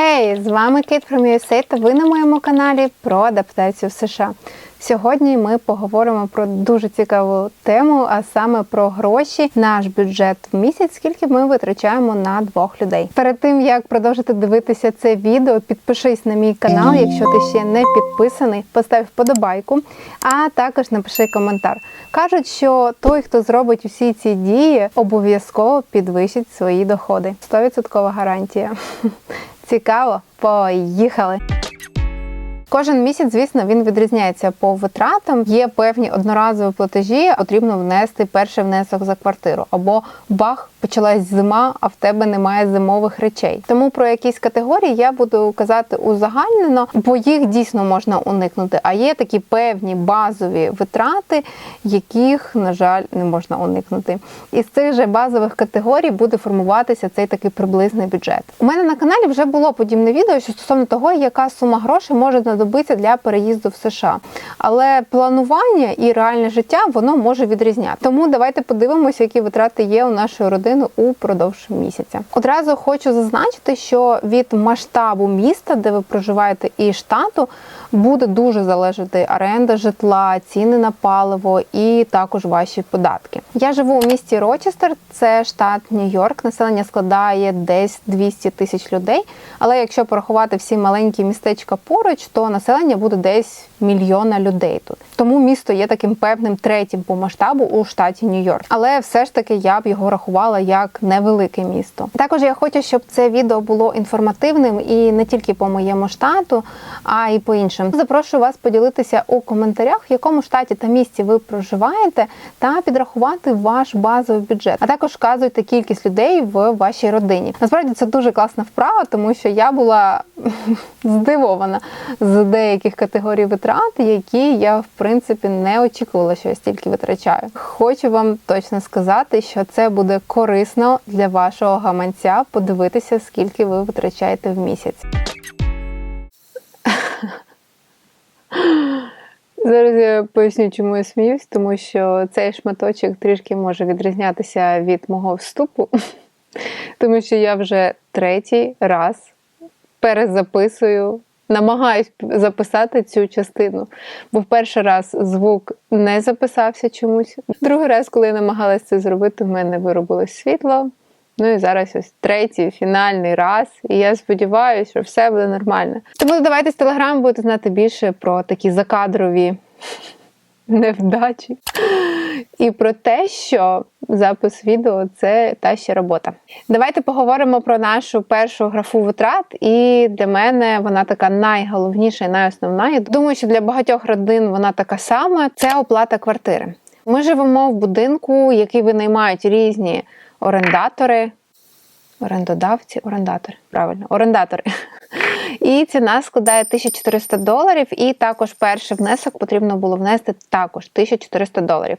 Хей, з вами Кіт from USA та ви на моєму каналі про адаптацію в США. Сьогодні ми поговоримо про дуже цікаву тему, а саме про гроші, наш бюджет в місяць, скільки ми витрачаємо на двох людей. Перед тим як продовжити дивитися це відео, підпишись на мій канал, якщо ти ще не підписаний, постав вподобайку, а також напиши коментар. Кажуть, що той, хто зробить усі ці дії, обов'язково підвищить свої доходи. 100% гарантія. Цікаво, поїхали! Кожен місяць, звісно, він відрізняється по витратам. Є певні одноразові платежі, потрібно внести перший внесок за квартиру. Або бах, почалась зима, а в тебе немає зимових речей. Тому про якісь категорії я буду казати узагальнено, бо їх дійсно можна уникнути. А є такі певні базові витрати, яких, на жаль, не можна уникнути. Із цих же базових категорій буде формуватися цей такий приблизний бюджет. У мене на каналі вже було подібне відео, що стосовно того, яка сума грошей може знадобитися для переїзду в США. Але планування і реальне життя воно може відрізняти. Тому давайте подивимося, які витрати є у нашої родини упродовж місяця. Одразу хочу зазначити, що від масштабу міста, де ви проживаєте, і штату буде дуже залежати оренда житла, ціни на паливо і також ваші податки. Я живу у місті Рочестер, це штат Нью-Йорк. Населення складає десь 200 тисяч людей. Але якщо порахувати всі маленькі містечка поруч, то населення буде десь мільйона людей тут. Тому місто є таким певним третім по масштабу у штаті Нью-Йорк. Але все ж таки я б його рахувала як невелике місто. Також я хочу, щоб це відео було інформативним і не тільки по моєму штату, а й по іншим. Запрошую вас поділитися у коментарях, в якому штаті та місті ви проживаєте, та підрахувати ваш базовий бюджет. А також вказуйте кількість людей в вашій родині. Насправді це дуже класна вправа, тому що я була здивована з деяких категорій витрат, які я в принципі не очікувала, що я стільки витрачаю. Хочу вам точно сказати, що це буде корисно для вашого гаманця подивитися, скільки ви витрачаєте в місяць. Зараз я поясню, чому я сміюсь, тому що цей шматочок трішки може відрізнятися від мого вступу, тому що я вже третій раз перезаписую, намагаюсь записати цю частину. Бо в перший раз звук не записався чомусь. Другий раз, коли я намагалася це зробити, в мене виробилось світло. Ну і зараз ось третій фінальний раз. І я сподіваюся, що все буде нормально. Тому додавайтесь в телеграм, будете знати більше про такі закадрові невдачі. І про те, що запис відео це та ще робота. Давайте поговоримо про нашу першу графу витрат. І для мене вона така найголовніша і найосновна. Я думаю, що для багатьох родин вона така сама: це оплата квартири. Ми живемо в будинку, який винаймають різні орендатори, орендодавці, орендатори, правильно, орендатори. І ціна складає 1400 доларів, і також перший внесок потрібно було внести також 1400 доларів.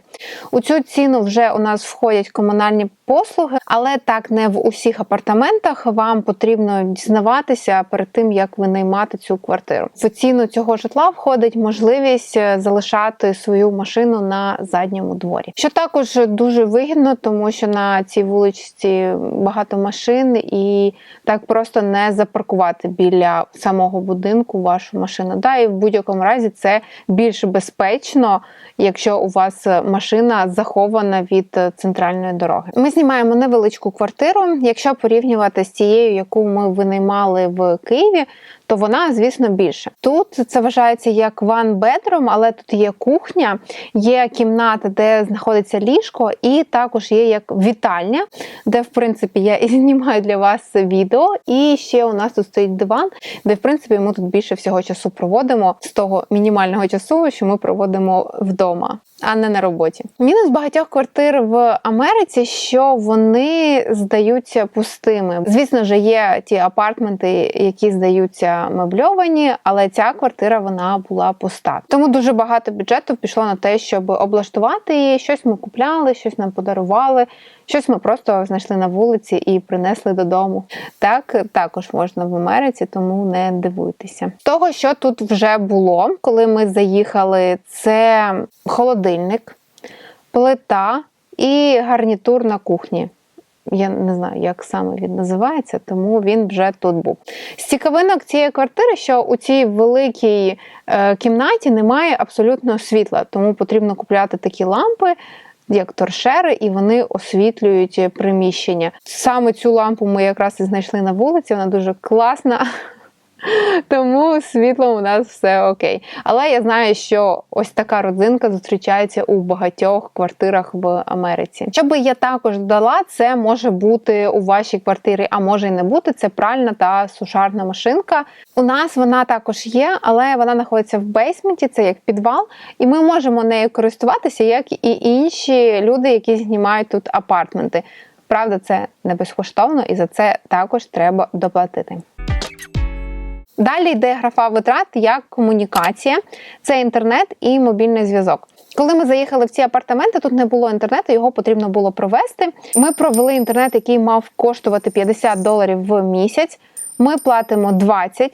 У цю ціну вже у нас входять комунальні послуги, але так не в усіх апартаментах. Вам потрібно дізнаватися перед тим, як ви наймати цю квартиру. В ціну цього житла входить можливість залишати свою машину на задньому дворі, що також дуже вигідно, тому що на цій вуличці багато машин, і так просто не запаркувати біля самого будинку вашу машину. Да, І в будь-якому разі це більш безпечно, якщо у вас машина захована від центральної дороги. Ми знімаємо невеличку квартиру. Якщо порівнювати з тією, яку ми винаймали в Києві, то вона, звісно, більше. Тут це вважається як one bedroom, але тут є кухня, є кімната, де знаходиться ліжко, і також є як вітальня, де, в принципі, я і знімаю для вас відео. І ще у нас тут стоїть диван, де, в принципі, ми тут більше всього часу проводимо з того мінімального часу, що ми проводимо вдома. А не на роботі. Мінус багатьох квартир в Америці, що вони здаються пустими. Звісно ж, є ті апартменти, які здаються мебльовані, але ця квартира вона була пуста. Тому дуже багато бюджету пішло на те, щоб облаштувати її. Щось ми купляли, щось нам подарували, щось ми просто знайшли на вулиці і принесли додому. Так також можна в Америці, тому не дивуйтеся. Того, що тут вже було, коли ми заїхали, це холодильник, плита і гарнітур на кухні. Я не знаю, як саме він називається, тому він вже тут був. З цікавинок цієї квартири, що у цій великій е, кімнаті немає абсолютно світла, тому потрібно купляти такі лампи. Як торшери, і вони освітлюють приміщення. Саме цю лампу ми якраз і знайшли на вулиці. Вона дуже класна. Тому з світлом у нас все окей. Але я знаю, що ось така родзинка зустрічається у багатьох квартирах в Америці. Що би я також додала, це може бути у вашій квартирі, а може і не бути. Це пральна та сушарна машинка. У нас вона також є, але вона знаходиться в бейсменті, це як підвал, і ми можемо нею користуватися, як і інші люди, які знімають тут апартменти. Правда, це не безкоштовно, і за це також треба доплатити. Далі йде графа витрат як комунікація, це інтернет і мобільний зв'язок. Коли ми заїхали в ці апартаменти, тут не було інтернету, його потрібно було провести. Ми провели інтернет, який мав коштувати 50 доларів в місяць. Ми платимо 20.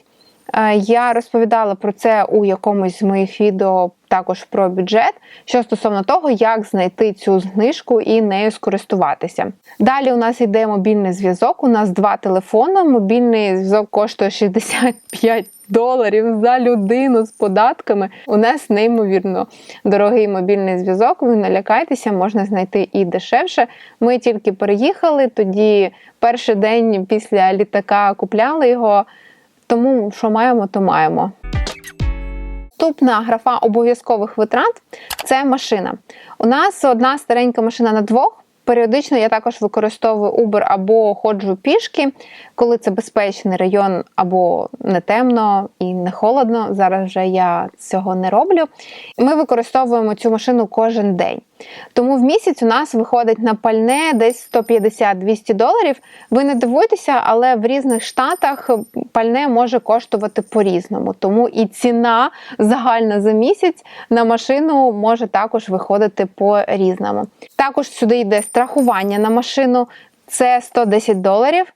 Е, Я розповідала про це у якомусь з моїх відео також про бюджет, що стосовно того, як знайти цю знижку і нею скористуватися. Далі у нас йде мобільний зв'язок. У нас два телефони. Мобільний зв'язок коштує 65 доларів за людину з податками. У нас неймовірно дорогий мобільний зв'язок. Ви не лякайтеся, можна знайти і дешевше. Ми тільки переїхали тоді. Перший день після літака купляли його. Тому що маємо, то маємо. Наступна графа обов'язкових витрат це машина. У нас одна старенька машина на двох. Періодично я також використовую Uber або ходжу пішки, коли це безпечний район, або не темно і не холодно. Зараз вже я цього не роблю. Ми використовуємо цю машину кожен день. Тому в місяць у нас виходить на пальне десь 150-200 доларів. Ви не дивуйтеся, але в різних штатах пальне може коштувати по-різному. Тому і ціна загальна за місяць на машину може також виходити по-різному. Також сюди йде страхування на машину, це 110 доларів.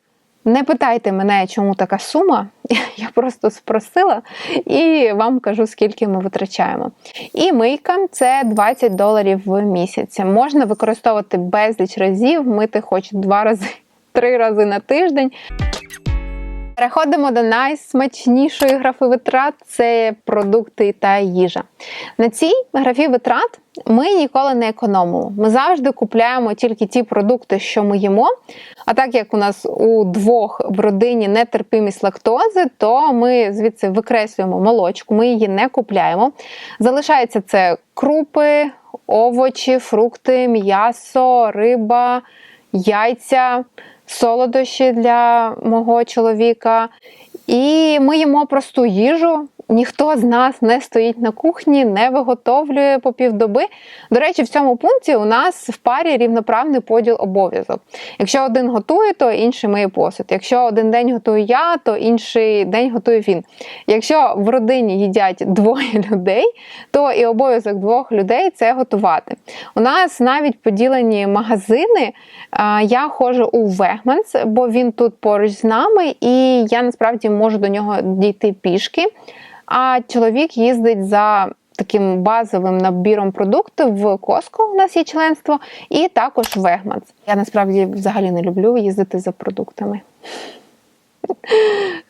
Не питайте мене, чому така сума. Я просто спросила і вам кажу, скільки ми витрачаємо. І мийка це 20 доларів в місяць. Можна використовувати безліч разів, мити хоч два рази, три рази на тиждень. Переходимо до найсмачнішої графи витрат це продукти та їжа. На цій графі витрат ми ніколи не економимо. Ми завжди купляємо тільки ті продукти, що ми їмо. А так як у нас у двох в родині нетерпимість лактози, то ми звідси викреслюємо молочку, ми її не купляємо. Залишається це крупи, овочі, фрукти, м'ясо, риба, яйця солодощі для мого чоловіка. І ми їмо просту їжу. Ніхто з нас не стоїть на кухні, не виготовлює по півдоби. До речі, в цьому пункті у нас в парі рівноправний поділ обов'язок. Якщо один готує, то інший миє посуд. Якщо один день готую я, то інший день готує він. Якщо в родині їдять двоє людей, то і обов'язок двох людей це готувати. У нас навіть поділені магазини. Я ходжу у Вегманс, бо він тут поруч з нами, і я насправді можу до нього дійти пішки. А чоловік їздить за таким базовим набіром продуктів в Коско. У нас є членство, і також Вегманс. Я насправді взагалі не люблю їздити за продуктами.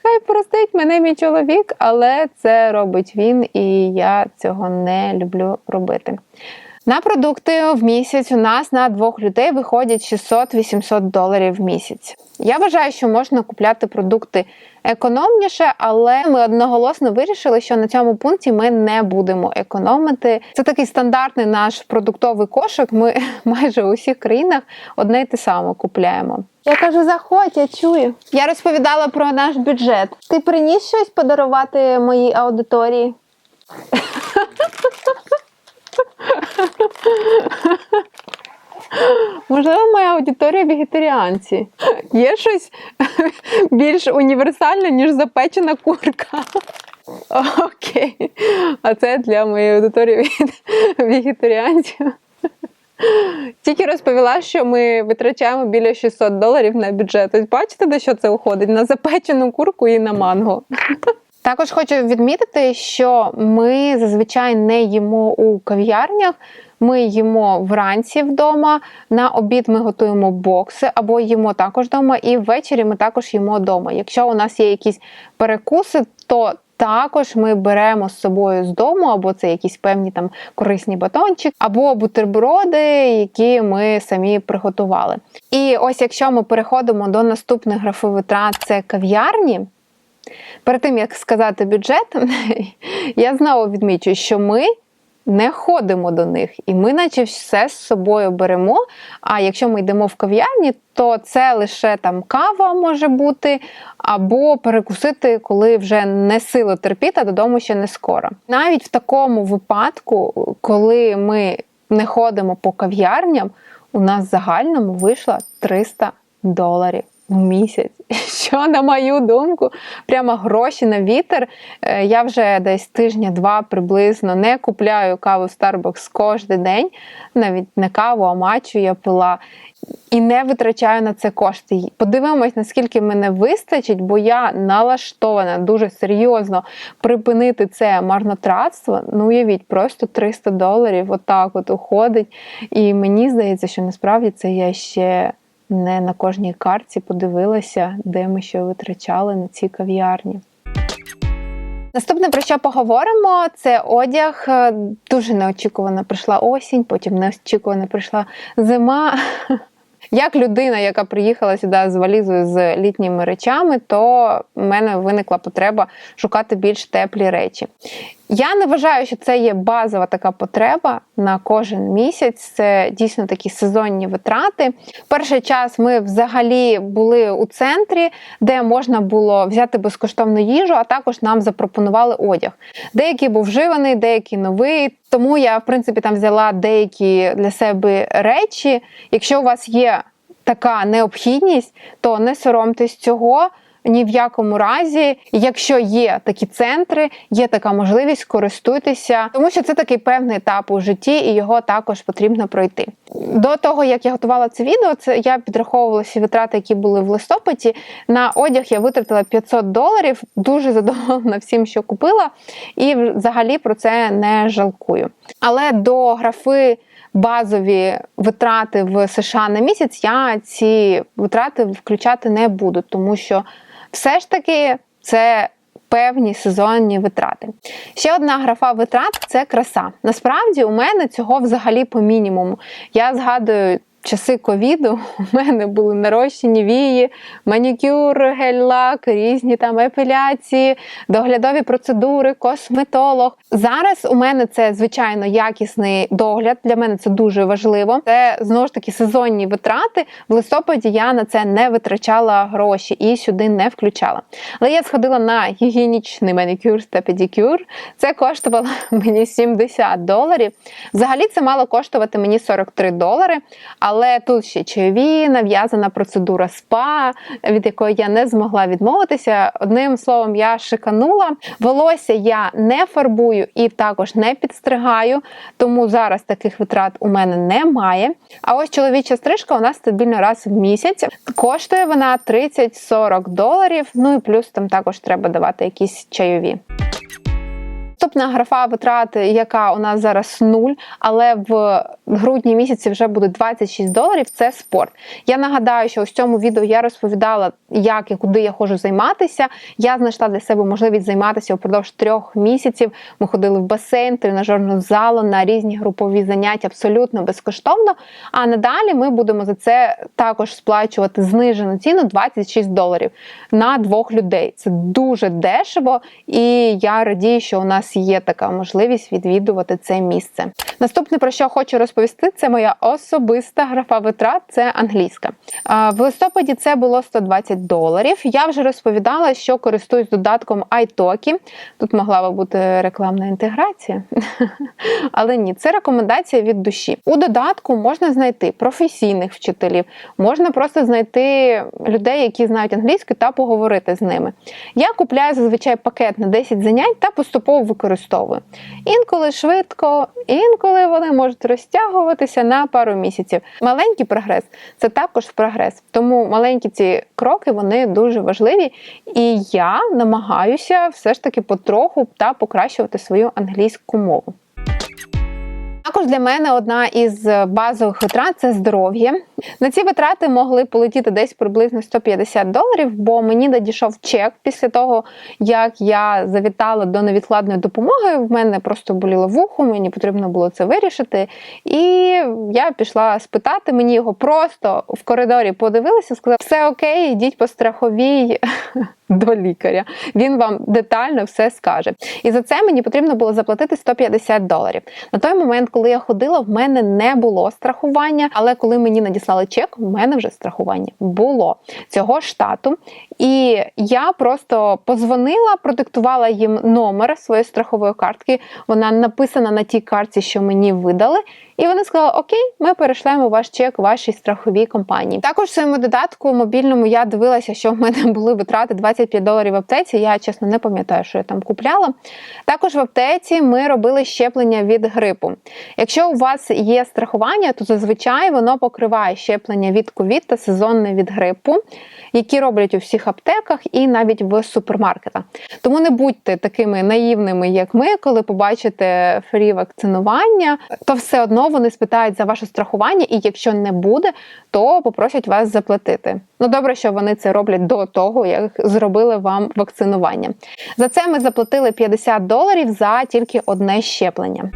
Хай простить мене мій чоловік, але це робить він, і я цього не люблю робити. На продукти в місяць у нас на двох людей виходять 600-800 доларів в місяць. Я вважаю, що можна купляти продукти економніше, але ми одноголосно вирішили, що на цьому пункті ми не будемо економити. Це такий стандартний наш продуктовий кошик. Ми майже у всіх країнах одне й те саме купляємо. Я кажу, заходь, я чую. Я розповідала про наш бюджет. Ти приніс щось подарувати моїй аудиторії? Можливо, моя аудиторія вегетаріанці. Є щось більш універсальне, ніж запечена курка. Окей. А це для моєї аудиторії вегетаріанців. Тільки розповіла, що ми витрачаємо біля 600 доларів на бюджет. Ось бачите, до що це уходить? На запечену курку і на манго. Також хочу відмітити, що ми зазвичай не їмо у кав'ярнях. Ми їмо вранці вдома. На обід ми готуємо бокси або їмо також вдома, і ввечері ми також їмо вдома. Якщо у нас є якісь перекуси, то також ми беремо з собою з дому, або це якісь певні там корисні батончики, або бутерброди, які ми самі приготували. І ось якщо ми переходимо до наступних графи витрат, це кав'ярні. Перед тим як сказати бюджет, я знову відмічу, що ми не ходимо до них, і ми, наче все з собою беремо. А якщо ми йдемо в кав'ярні, то це лише там кава може бути, або перекусити, коли вже не сило терпіти, а додому ще не скоро. Навіть в такому випадку, коли ми не ходимо по кав'ярням, у нас в загальному вийшло 300 доларів в місяць. Що, на мою думку, прямо гроші на вітер. Е, я вже десь тижня-два приблизно не купляю каву Starbucks кожен день, навіть не каву, а мачу я пила. І не витрачаю на це кошти. Подивимось, наскільки мене вистачить, бо я налаштована дуже серйозно припинити це марнотратство. Ну, уявіть, просто 300 доларів отак от уходить. І мені здається, що насправді це я ще не на кожній картці подивилася, де ми що витрачали на ці кав'ярні. Наступне про що поговоримо, це одяг. Дуже неочікувано прийшла осінь, потім неочікувано прийшла зима. Як людина, яка приїхала сюди з валізою з літніми речами, то в мене виникла потреба шукати більш теплі речі. Я не вважаю, що це є базова така потреба на кожен місяць. Це дійсно такі сезонні витрати. Перший час ми взагалі були у центрі, де можна було взяти безкоштовну їжу, а також нам запропонували одяг. Деякий був вживаний, деякий новий. Тому я, в принципі, там взяла деякі для себе речі. Якщо у вас є така необхідність, то не соромтесь цього ні в якому разі, якщо є такі центри, є така можливість, користуйтеся, тому що це такий певний етап у житті, і його також потрібно пройти. До того як я готувала це відео, це я підраховувала всі витрати, які були в листопаді. На одяг я витратила 500 доларів. Дуже задоволена всім, що купила, і взагалі про це не жалкую. Але до графи. Базові витрати в США на місяць я ці витрати включати не буду, тому що все ж таки це певні сезонні витрати. Ще одна графа витрат це краса. Насправді, у мене цього взагалі по мінімуму. Я згадую часи ковіду у мене були нарощені вії, манікюр, гель-лак, різні там епіляції, доглядові процедури, косметолог. Зараз у мене це звичайно якісний догляд. Для мене це дуже важливо. Це знову ж таки сезонні витрати. В листопаді я на це не витрачала гроші і сюди не включала. Але я сходила на гігієнічний манікюр та педикюр. Це коштувало мені 70 доларів. Взагалі це мало коштувати мені 43 долари. Але тут ще чайові, нав'язана процедура спа, від якої я не змогла відмовитися. Одним словом, я шиканула. Волосся я не фарбую і також не підстригаю, тому зараз таких витрат у мене немає. А ось чоловіча стрижка у нас стабільно раз в місяць. Коштує вона 30-40 доларів. Ну і плюс там також треба давати якісь чайові. Наступна графа витрати, яка у нас зараз нуль, але в грудні місяці вже буде 26 доларів. Це спорт. Я нагадаю, що у цьому відео я розповідала, як і куди я ходжу займатися. Я знайшла для себе можливість займатися упродовж трьох місяців. Ми ходили в басейн, тренажерну залу на різні групові заняття абсолютно безкоштовно. А надалі ми будемо за це також сплачувати знижену ціну 26 доларів на двох людей. Це дуже дешево, і я радію, що у нас є така можливість відвідувати це місце. Наступне про що хочу розповісти, це моя особиста графа витрат, це англійська. В листопаді це було 120 доларів. Я вже розповідала, що користуюсь додатком iTalki. Тут могла би бути рекламна інтеграція, але ні, це рекомендація від душі. У додатку можна знайти професійних вчителів, можна просто знайти людей, які знають англійську, та поговорити з ними. Я купляю зазвичай пакет на 10 занять та поступово використовую. Інколи швидко, інколи вони можуть розтягуватися на пару місяців. Маленький прогрес це також прогрес. Тому маленькі ці кроки вони дуже важливі. І я намагаюся все ж таки потроху та покращувати свою англійську мову. Також для мене одна із базових витрат це здоров'я. На ці витрати могли полетіти десь приблизно 150 доларів, бо мені надійшов чек після того, як я завітала до невідкладної допомоги. В мене просто боліло вухо, мені потрібно було це вирішити. І я пішла спитати, мені його просто в коридорі подивилися, сказав, все окей, йдіть по страховій до лікаря. Він вам детально все скаже. І за це мені потрібно було заплатити 150 доларів. На той момент, коли я ходила, в мене не було страхування, але коли мені надіслали чек, в мене вже страхування було цього штату. І я просто позвонила, продиктувала їм номер своєї страхової картки. Вона написана на тій картці, що мені видали. І вони сказали: Окей, ми перешлемо ваш чек вашій страховій компанії. Також в своєму додатку мобільному я дивилася, що в мене були витрати 25 доларів в аптеці. Я чесно не пам'ятаю, що я там купляла. Також в аптеці ми робили щеплення від грипу. Якщо у вас є страхування, то зазвичай воно покриває щеплення від ковід та сезонне від грипу, які роблять у всіх аптеках і навіть в супермаркетах. Тому не будьте такими наївними, як ми, коли побачите фрі вакцинування, то все одно вони спитають за ваше страхування, і якщо не буде, то попросять вас заплатити. Ну добре, що вони це роблять до того, як зробили вам вакцинування. За це ми заплатили 50 доларів за тільки одне щеплення.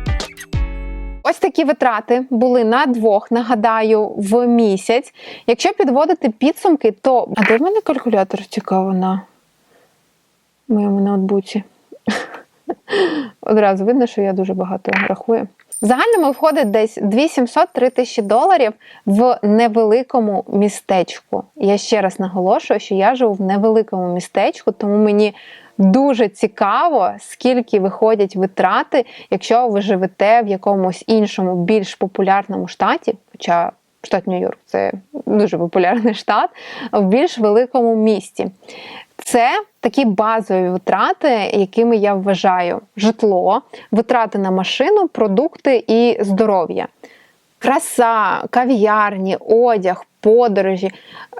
Ось такі витрати були на двох, нагадаю, в місяць. Якщо підводити підсумки, то а де в мене калькулятор цікаво на моєму ноутбуці? Одразу видно, що я дуже багато рахую. В загальному входить десь 2700-3 тисячі доларів в невеликому містечку. Я ще раз наголошую, що я живу в невеликому містечку, тому мені дуже цікаво, скільки виходять витрати, якщо ви живете в якомусь іншому більш популярному штаті, хоча штат Нью-Йорк це дуже популярний штат, в більш великому місті. Це такі базові витрати, якими я вважаю житло, витрати на машину, продукти і здоров'я. Краса, кав'ярні, одяг, подорожі,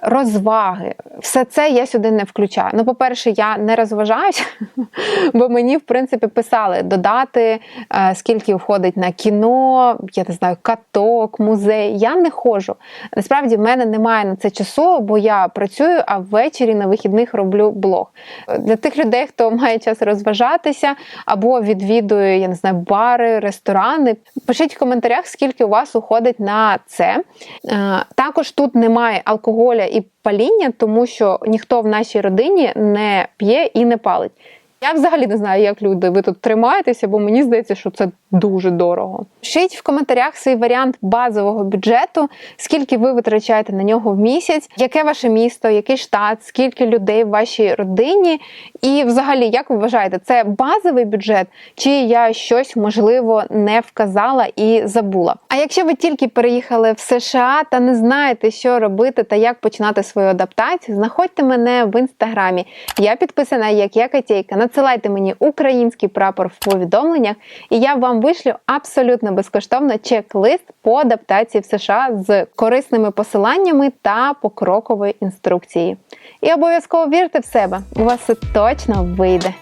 розваги. Все це я сюди не включаю. Ну, по-перше, я не розважаюся, бо мені, в принципі, писали додати, е, скільки входить на кіно, я не знаю, каток, музей. Я не ходжу. Насправді, в мене немає на це часу, бо я працюю, а ввечері на вихідних роблю блог. Для тих людей, хто має час розважатися або відвідує, я не знаю, бари, ресторани. Пишіть в коментарях, скільки у вас уходить на це. Е, також тут немає алкоголя і паління, тому що ніхто в нашій родині не п'є і не палить. Я взагалі не знаю, як люди ви тут тримаєтеся, бо мені здається, що це дуже дорого. Пишіть в коментарях свій варіант базового бюджету, скільки ви витрачаєте на нього в місяць, яке ваше місто, який штат, скільки людей в вашій родині. І, взагалі, як ви вважаєте, це базовий бюджет, чи я щось можливо не вказала і забула? А якщо ви тільки переїхали в США та не знаєте, що робити та як починати свою адаптацію, знаходьте мене в інстаграмі. Я підписана як я Катєйка. Надсилайте мені український прапор в повідомленнях, і я вам вишлю абсолютно безкоштовно чек-лист по адаптації в США з корисними посиланнями та покроковою інструкцією. І обов'язково вірте в себе, у вас все точно вийде.